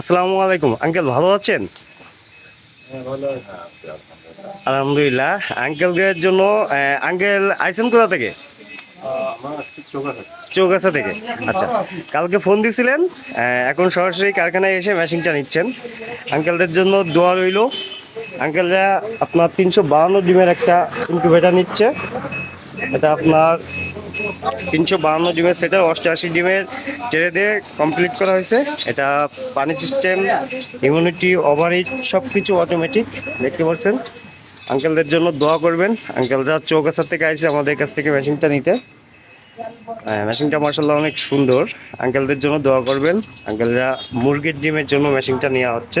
আসসালামু আলাইকুম। আঙ্কেল ভালো আছেন? আলহামদুলিল্লাহ। আঙ্কেলদের জন্য আঙ্কেল আইসেন কোথা থেকে? চৌগাছা থেকে। আচ্ছা কালকে ফোন দিছিলেন এখন সরাসরি কারখানায় এসে মেশিনটা নিচ্ছেন। আঙ্কেলদের জন্য দোয়া রইল। আঙ্কেলরা আপনার তিনশো বাহান্ন ডিমের একটা ইনকিউবেটার নিচ্ছে। এটা আপনার তিনশো বাহান্ন ডিমের সেটা অষ্টআশি ডিমের টেরে দিয়ে কমপ্লিট করা হয়েছে। এটা পানি সিস্টেম ইমিউনিটি ওভারহিট সব কিছু অটোমেটিক দেখতে পাচ্ছেন। আঙ্কেলদের জন্য দোয়া করবেন। আঙ্কেলরা চৌকাছার থেকে আইসে আমাদের কাছ থেকে মেশিনটা নিতে। হ্যাঁ, মেশিনটা মার্শাল্লাহ অনেক সুন্দর। আঙ্কেলদের জন্য দোয়া করবেন। আঙ্কেলরা মুরগির ডিমের জন্য মেশিনটা নেওয়া হচ্ছে।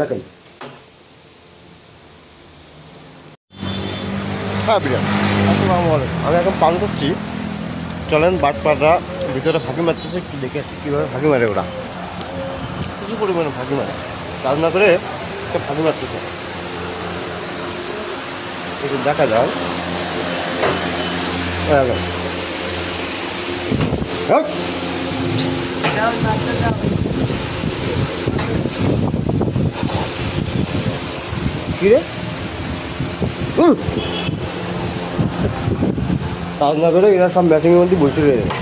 দেখেন হ্যাঁ বিরিয়ানি। আসসালামু আলাইকুম। আমি এখন পান করছি। চলেন বাটপাড়া ভিতরে ফাঁকি মারতেছে একটু দেখে কীভাবে ফাঁকি মারে ওরা। কিছু পরিমাণে ফাঁকি মারে। কাজ না করে একটা ফাঁকি মারতেছে। একটু দেখা যায় হ্যাঁ, রে উহ! কাজ না করে এরা সব ম্যাচিংয়ের মধ্যে বসে রয়ে যাবে।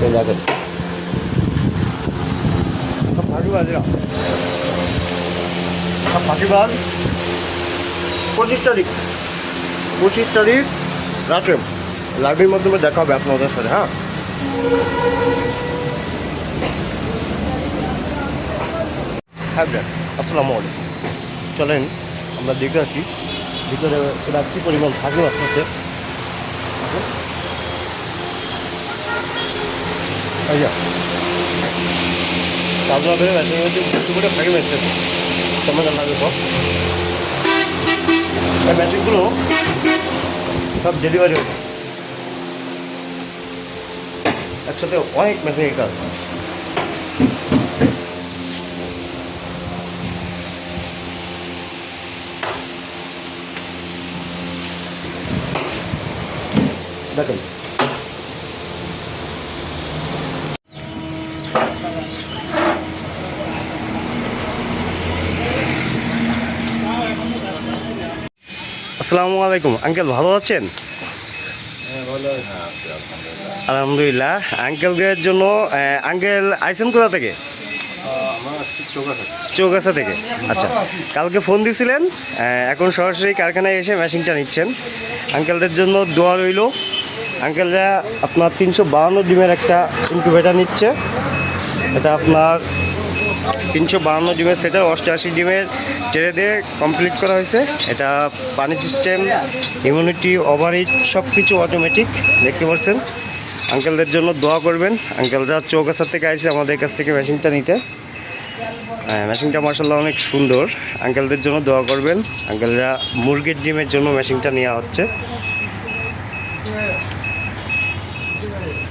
দেখেন। সব ফাঁকিবাজ এরা সব পঁচিশ তারিখ। পঁচিশ তারিখ রাত্রে লাইভের মাধ্যমে দেখা হবে আপনাদের সাথে হ্যাঁ? হ্যাঁ আসসালামু আলাইকুম। চলেন। আমরা দেখে আসি। ভিতরে এরা কী পরিমাণ থাকল আসতেছে আচ্ছা তারপর আপনার মেশিনের মধ্যে একটু করে ফাঁকি মারতেছে কেমন লাগবে সব এই মেশিনগুলো সব একসাথে অনেক মেশিনের কাজ দেখেন। আসসালামু আলাইকুম। আঙ্কেল ভালো আছেন? আলহামদুলিল্লাহ। আঙ্কেলদের জন্য আঙ্কেল আইসেন কোথা থেকে? চৌগাছা থেকে। আচ্ছা কালকে ফোন দিছিলেন এখন সরাসরি কারখানায় এসে মেশিনটা নিচ্ছেন। আঙ্কেলদের জন্য দোয়া রইল। আঙ্কেলরা আপনার তিনশো বাহান্ন ডিমের একটা ইনকিউবেটার নিচ্ছে। এটা আপনার তিনশো বাহান্ন ডিমের সেটা অষ্টআশি ডিমের টেরে দিয়ে কমপ্লিট করা হয়েছে। এটা পানি সিস্টেম ইমিউনিটি ওভারহিট সব কিছু অটোমেটিক দেখতে পাচ্ছেন। আঙ্কেলদের জন্য দোয়া করবেন। আঙ্কেলরা চৌকাছার থেকে আইসে আমাদের কাছ থেকে মেশিনটা নিতে। হ্যাঁ মেশিনটা মার্শাল্লাহ অনেক সুন্দর। আঙ্কেলদের জন্য দোয়া করবেন। আঙ্কেলরা মুরগির ডিমের জন্য মেশিনটা নেওয়া হচ্ছে। Thank you.